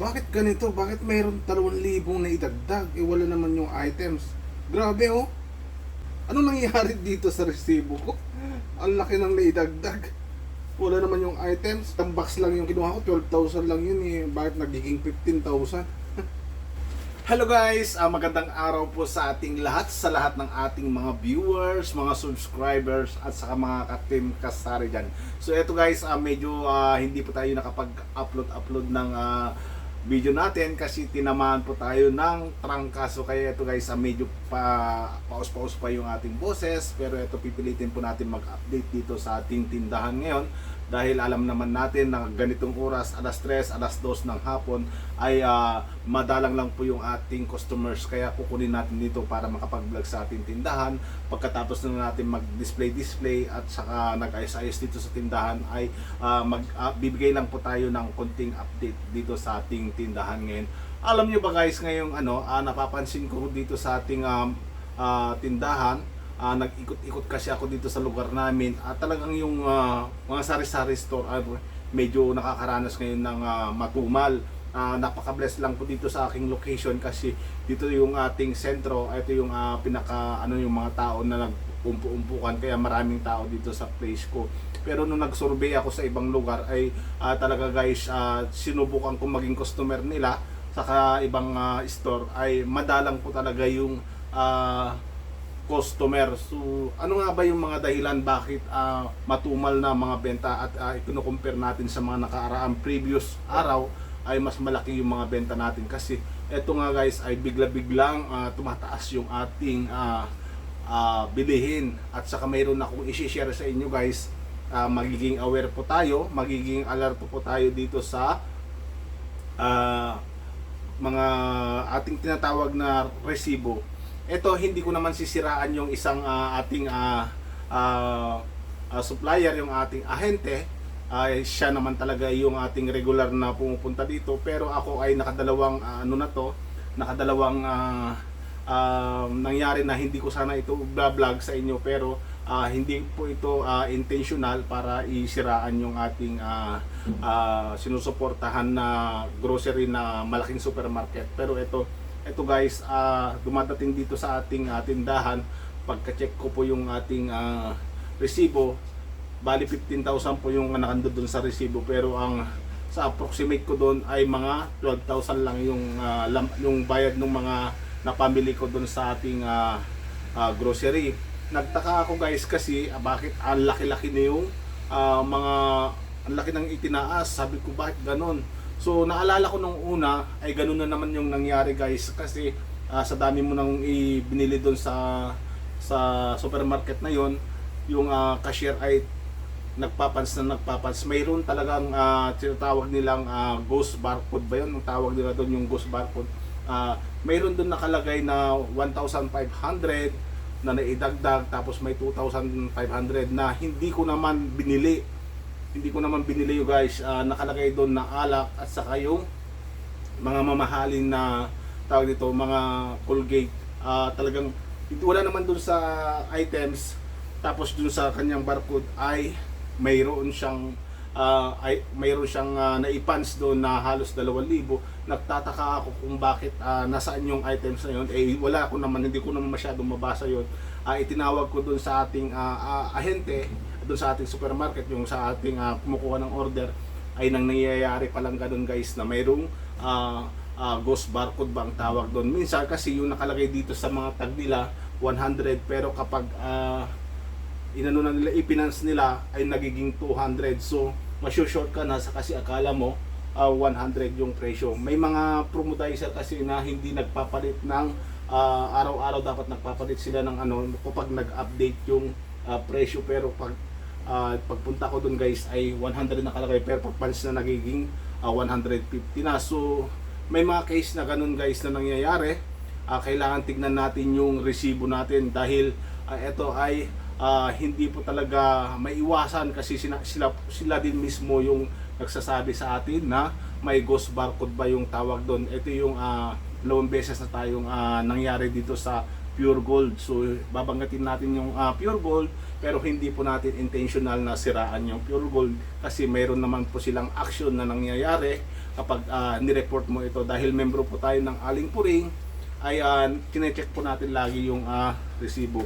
bakit ganito? Bakit mayroon 2,000 na idagdag? Eh wala naman yung items. Grabe oh. Ano nangyari dito sa resibo ko? Ang laki ng naidagdag. Wala naman yung items. Ang box lang yung kinuha ko. 12,000 lang yun eh. Bakit nagiging 15,000? Hello guys! Ah, magandang araw po sa ating lahat, sa lahat ng ating mga viewers, mga subscribers, at saka mga ka-team kasari dyan. So eto guys, ah, medyo ah, hindi po tayo nakapag-upload-upload ng ah, video natin kasi tinamaan po tayo ng trangkaso. Kaya ito guys, ah, medyo pa paus-paus pa yung ating boses. Pero ito pipilitin po natin mag-update dito sa ating tindahan ngayon. Dahil alam naman natin na ganitong oras, alas 3, alas 2 ng hapon ay ah, madalang lang po yung ating customers. Kaya kukunin natin dito para makapag-vlog sa ating tindahan. Pagkatapos na natin mag-display-display at saka nag-ayos-ayos dito sa tindahan ay ah, mag, ah, bibigay lang po tayo ng konting update dito sa ating tindahan ngayon alam nyo ba guys ngayong ano, ah, napapansin ko dito sa ating um, ah, tindahan Ah, nag-ikot-ikot kasi ako dito sa lugar namin at talagang yung ah, mga sari-sari store ah, medyo nakakaranas ngayon ng ah, matumal. Ah, napaka-bless lang po dito sa aking location kasi dito yung ating sentro, ito yung ah, pinaka ano yung mga tao na nag-umpu-umpukan kaya maraming tao dito sa place ko. Pero nung nag-survey ako sa ibang lugar ay ah, talaga guys ah, sinubukan ko maging customer nila saka ibang ah, store ay madalang po talaga yung ah, customer. So, ano nga ba yung mga dahilan bakit ah, matumal na mga benta at uh, compare natin sa mga nakaraang previous araw ay mas malaki yung mga benta natin kasi eto nga guys ay bigla-biglang ah, tumataas yung ating ah, ah, bilihin at saka mayroon akong i-share sa inyo guys Ah, magiging aware po tayo magiging alerto po tayo dito sa ah, mga ating tinatawag na resibo ito hindi ko naman sisiraan yung isang ah, ating ah, ah, ah, supplier, yung ating ahente. Ay siya naman talaga yung ating regular na pumupunta dito. Pero ako ay nakadalawang ah, ano na to, nakadalawang ah, ah, nangyari na hindi ko sana ito vlog sa inyo pero ah, hindi po ito ah, intentional para isiraan yung ating ah, ah, sinusuportahan na grocery na malaking supermarket. Pero ito ito guys, ah dumadating dito sa ating ah, tindahan. Pagka-check ko po yung ating ah, resibo, bali 15,000 po yung nakando doon sa resibo pero ang sa approximate ko doon ay mga 12,000 lang yung lam- yung bayad ng mga napamili ko doon sa ating ah, ah, grocery. Nagtaka ako guys kasi ah, bakit ang laki-laki na yung ah, mga ang laki ng itinaas. Sabi ko bakit ganon? So naalala ko nung una ay ganun na naman yung nangyari guys kasi ah, sa dami mo nang ibinili doon sa sa supermarket na yon yung ah, cashier ay nagpapans na nagpapans mayroon talagang ah, tinatawag nilang ah, ghost barcode ba yun ang tawag nila doon yung ghost barcode Ah, mayroon doon nakalagay na 1,500 na naidagdag tapos may 2,500 na hindi ko naman binili. Hindi ko naman binili yung guys. Ah, nakalagay doon na alak at saka yung mga mamahalin na tawag dito mga Colgate. Ah, talagang wala naman doon sa items. Tapos doon sa kanyang barcode ay mayroon siyang ah, ay mayroon siyang ah, naipans doon na halos 2,000 nagtataka ako kung bakit ah, nasaan yung items na yun. Eh wala ko naman hindi ko naman masyadong mabasa yun. Ah, itinawag ko doon sa ating ah, ah, ahente doon sa ating supermarket yung sa ating ah, kumukuha ng order ay nang nangyayari pa lang ganun guys na mayroong ah, ah, ghost barcode ba ang tawag doon? Minsan kasi yung nakalagay dito sa mga tag nila 100 pero kapag ah, inano na nila ipinance nila ay nagiging 200 so masyo-short ka na sa kasi akala mo ah, 100 yung presyo. May mga promodizer kasi na hindi nagpapalit ng ah, araw-araw dapat nagpapalit sila ng ano kapag nag-update yung ah, presyo. Pero pag ah, pagpunta ko doon guys ay 100 nakalagay. Pero pag punch na nagiging ah, 150 na. So may mga case na ganun guys na nangyayari. Ah, kailangan tignan natin yung resibo natin dahil ah, ito ay ah, hindi po talaga maiwasan kasi sina, sila, sila din mismo yung nagsasabi sa atin na may ghost barcode ba yung tawag doon. Ito yung ah, dalawang beses na tayong ah, nangyari dito sa pure gold. So babanggatin natin yung ah, pure gold pero hindi po natin intentional na siraan yung pure gold kasi mayroon naman po silang action na nangyayari kapag ah, nireport mo ito dahil membro po tayo ng Aling Puring ay uh, chinecheck po natin lagi yung ah, resibo.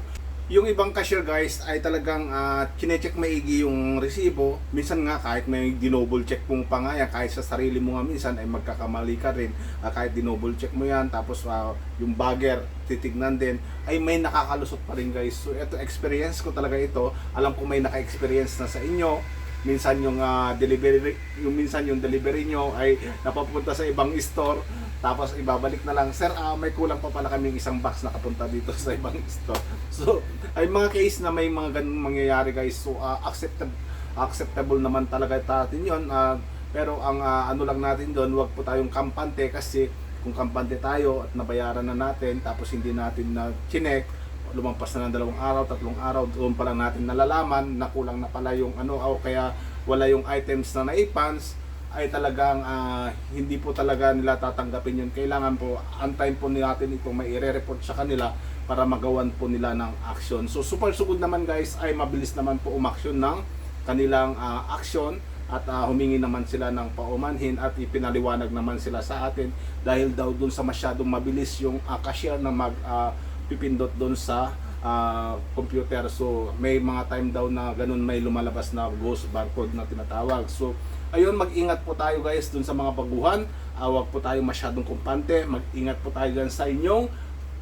Yung ibang cashier guys ay talagang uh, chinecheck maigi yung resibo. Minsan nga kahit may dinoble check mong pa nga yan, kahit sa sarili mo nga minsan ay magkakamali ka rin. Ah, kahit dinoble check mo yan, tapos ah, yung bagger titignan din, ay may nakakalusot pa rin guys. So ito experience ko talaga ito. Alam ko may naka-experience na sa inyo. Minsan yung ah, delivery, yung minsan yung delivery nyo ay napapunta sa ibang store tapos ibabalik na lang, sir, ah, may kulang pa pala kaming isang box nakapunta dito sa ibang store. So, ay mga case na may mga ganung mangyayari guys. So, ah, acceptable acceptable naman talaga natin 'yon. Ah, pero ang ah, ano lang natin doon, wag po tayong kampante kasi kung kampante tayo at nabayaran na natin tapos hindi natin na chinek lumampas na ng dalawang araw, tatlong araw, doon pa lang natin nalalaman na kulang na pala yung ano o kaya wala yung items na naipans ay talagang ah, hindi po talaga nila tatanggapin yun. Kailangan po, antayin po natin ito, may i-report sa kanila para magawan po nila ng action. So super sugod naman guys ay mabilis naman po umaksyon ng kanilang ah, action at ah, humingi naman sila ng paumanhin at ipinaliwanag naman sila sa atin dahil daw dun sa masyadong mabilis yung uh, cashier na mag ah, pipindot dun sa ah, computer. So may mga time daw na ganun may lumalabas na ghost barcode na tinatawag. So ayun mag-ingat po tayo guys dun sa mga baguhan. Uh, wag po tayo masyadong kumpante. Mag-ingat po tayo dyan sa inyong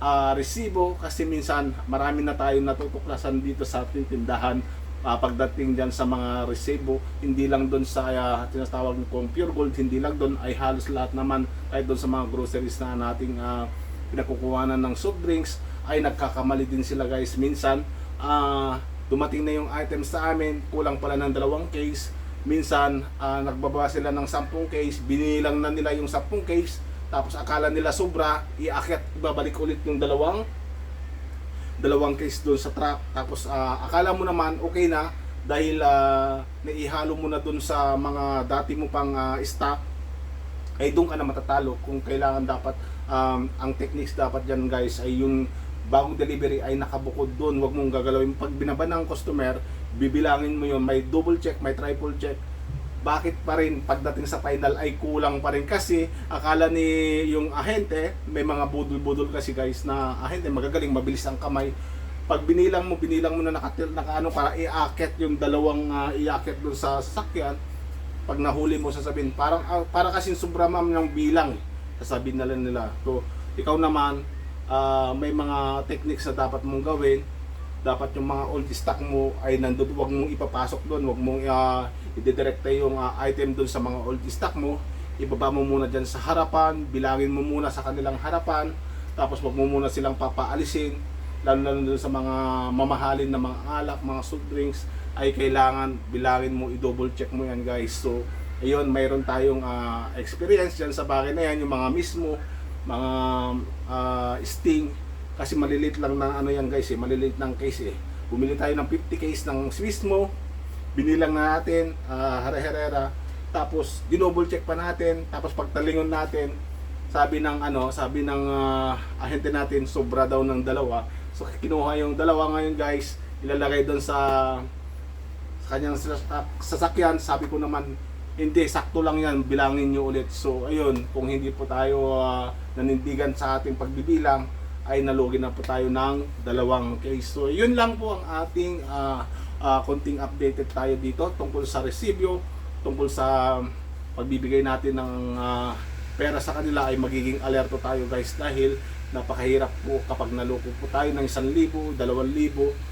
ah, resibo kasi minsan marami na tayong natutuklasan dito sa ating tindahan. Ah, pagdating dyan sa mga resibo hindi lang doon sa uh, tinatawag kong pure gold hindi lang doon ay halos lahat naman kahit doon sa mga groceries na nating ah, pinagkukuhanan ng soft drinks ay nagkakamali din sila guys. Minsan ah, dumating na yung items sa amin kulang pala ng dalawang case. Minsan ah, nagbaba sila ng 10 case binilang na nila yung 10 case. Tapos akala nila sobra iakyat ibabalik ulit yung dalawang dalawang case doon sa truck tapos ah, akala mo naman okay na dahil ah, naihalo mo na doon sa mga dati mo pang ah, stock ay doon ka na matatalo kung kailangan dapat um, ang techniques dapat dyan guys ay yung bagong delivery ay nakabukod doon. Wag mong gagalawin. Pag binaba ng customer bibilangin mo yun. May double check may triple check. Bakit pa rin? Pagdating sa final ay kulang pa rin. Kasi akala ni yung ahente may mga budol-budol kasi guys na ahente magagaling mabilis ang kamay. Pag binilang mo binilang mo na nakatil nakaano para iaakit yung dalawang uh, iaakit doon sa sasakyan. Pag nahuli mo sasabihin parang ah, para kasing sobra ma'am ng bilang. Sasabihin na lang nila so ikaw naman ah, may mga techniques na dapat mong gawin dapat yung mga old stock mo ay nandun wag mong ipapasok doon wag mong uh, i-direkta yung ah, item doon sa mga old stock mo ibaba mo muna dyan sa harapan bilangin mo muna sa kanilang harapan tapos wag mo muna silang papaalisin lalo na doon sa mga mamahalin na mga alak, mga soft drinks ay kailangan bilangin mo, i-double check mo yan guys. So, ayun, mayroon tayong ah, experience dyan sa bagay na yan, yung mga mismo, mga ah, sting, kasi malilit lang na ano yan guys eh, malilit ng case eh. Bumili tayo ng 50 case ng Swissmo, binilang na natin, uh, Herrera, tapos dinoble check pa natin, tapos pagtalingon natin, sabi ng ano, sabi ng ah, ahente natin sobra daw ng dalawa. So kinuha yung dalawa ngayon guys, ilalagay doon sa sa kanyang sasak- sasakyan. Sabi ko naman, hindi, sakto lang yan, bilangin nyo ulit. So ayun, kung hindi po tayo ah, nanindigan sa ating pagbibilang, ay nalugi na po tayo ng dalawang case. So yun lang po ang ating ah, ah, konting updated tayo dito tungkol sa resibyo, tungkol sa pagbibigay natin ng ah, pera sa kanila ay magiging alerto tayo guys dahil napakahirap po kapag naloko po tayo ng 1,000, 2,000,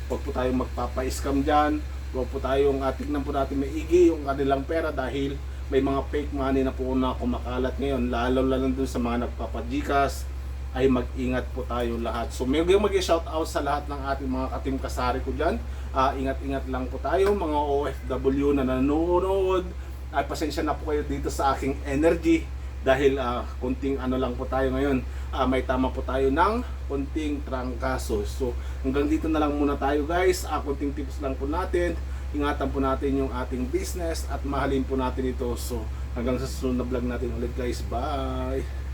huwag po tayong magpapa-scam dyan, huwag po tayong uh, tignan po natin maigi yung kanilang pera dahil may mga fake money na po na kumakalat ngayon lalo lalo dun sa mga nagpapajikas ay mag-ingat po tayo lahat. So may mag-shout out sa lahat ng ating mga katim kasari ko dyan. Ah, ingat-ingat lang po tayo mga OFW na nanonood. Ay pasensya na po kayo dito sa aking energy dahil ah, kunting ano lang po tayo ngayon. Ah, may tama po tayo ng kunting trangkaso. So hanggang dito na lang muna tayo guys. Ah, kunting tips lang po natin. Ingatan po natin yung ating business at mahalin po natin ito. So hanggang sa susunod na vlog natin ulit guys. Bye!